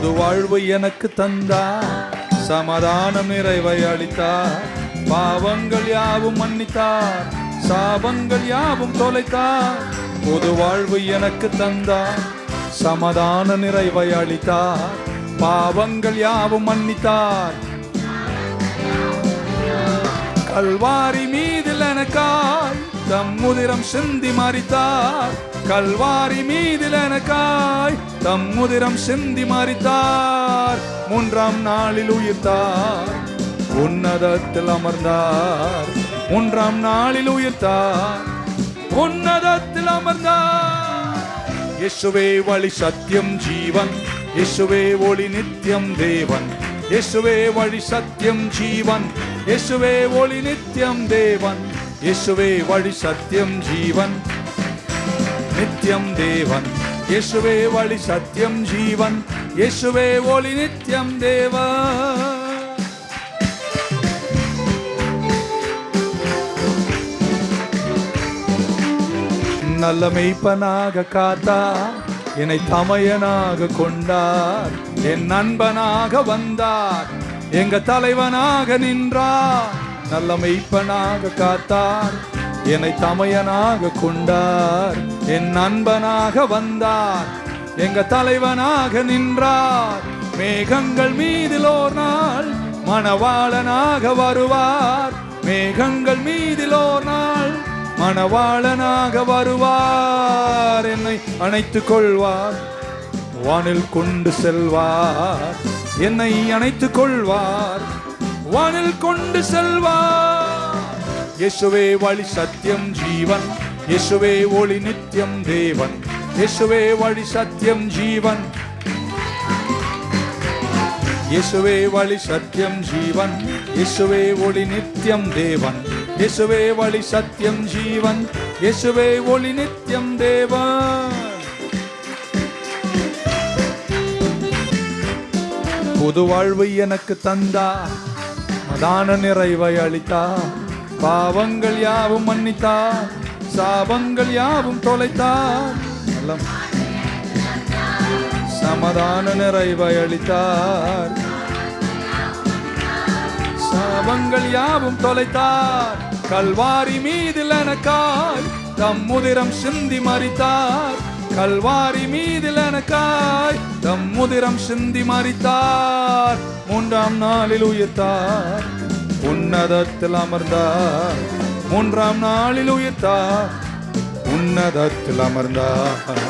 புது வாழ்வு எனக்கு தந்தா. சமாதானம் நிறைவை அளித்தார். பாவங்கள் யாவும் மன்னித்தார். சாபங்கள் யாவும் தொலைத்தார். புது வாழ்வு எனக்கு தந்தார் சமாதான நிறைவை அளித்தார். பாவங்கள் யாவும் மன்னித்தார். கல்வாரி மீதில் எனக்காய். தம் முதிரம் சிந்தி மறித்தார். கல்வாரி மீதில் எனக்காய். தம் முதிரம் சிந்தி மறித்தார். மூன்றாம் நாளில் உயிர்த்தார். உன்னதத்தில் அமர்ந்தார். மூன்றாம் நாளில் உயிர்த்தார். உன்னதத்தில் அமர்ந்தார். இயேசுவே வழி சத்தியம் ஜீவன். இயேசுவே ஒளி நித்தியம் தேவன். இயேசுவே வழி சத்தியம் ஜீவன். இயேசுவே ஒளி நித்தியம் தேவன். இயேசுவே வழி சத்தியம் ஜீவன். நித்தியம் தேவன். இயேசுவே வழி சத்தியம் ஜீவன். இயேசுவே ஒளி நித்தியம் தேவா நல்ல மெய்ப்பனாக காத்தா என்னை தமையனாக கொண்டார். என் நண்பனாக வந்தார். எங்க தலைவனாக நின்றார். நல்ல மெய்ப்பனாக காத்தார். என்னை தமையனாக கொண்டார். என் நண்பனாக வந்தார். எங்க தலைவனாக நின்றார். மேகங்கள் மீதிலோர் நாள் மணவாளனாக வருவார். மேகங்கள் மீதிலோர் நாள் மணவாளனாக வருவார். என்னை அணைத்துக் கொள்வார். வானில் கொண்டு செல்வார். என்னை அணைத்துக் கொள்வார். வானில் கொண்டு செல்வா. இயேசுவே வழி சத்தியம் ஜீவன். இயேசுவே ஒளி நித்தியம் தேவன். இயேசுவே வழி சத்தியம் ஜீவன். இயேசுவே வழி சத்தியம் ஜீவன். இயேசுவே ஒளி நித்தியம் தேவன். இயேசுவே வழி சத்தியம் ஜீவன். இயேசுவே ஒளி நித்தியம் தேவன். புது வாழ்வு எனக்கு தந்தா மதான நிறைவை அளித்தா. பாவங்கள் யாவும் மன்னித்தா. சாபங்கள் யாவும் தொலைத்தார் நல்ல சமாதான நிறைவை அளித்தார். சாபங்கள் யாவும் தொலைத்தார். கல்வாரி மீதில் எனக்காய் தம்முதிரம் சிந்தி மறித்தார். கல்வாரி மீதில் எனக்காய் தம் முதிரம் சிந்தி மறித்தார் மூன்றாம் நாளில் உயிர்த்தார். உன்னதத்தில் அமர்ந்தார் மூன்றாம் நாளில் உயிர்த்தார். உன்னதத்தில் அமர்ந்தார்.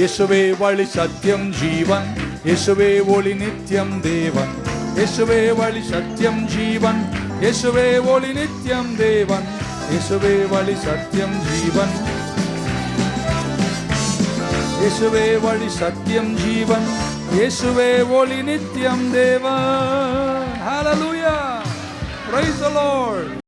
இயேசுவே வழி சத்தியம் ஜீவன் இயேசுவே ஒளி நித்தியம் தேவன். இயேசுவே வழி சத்தியம் ஜீவன் இயேசுவே ஒளி நித்தியம் தேவன். இயேசுவே வழி சத்தியம் ஜீவன். இயேசுவே வழி சத்தியம் ஜீவன் இயேசுவே ஒளி நித்தியம் தேவன் ஹalleluya praise the lord.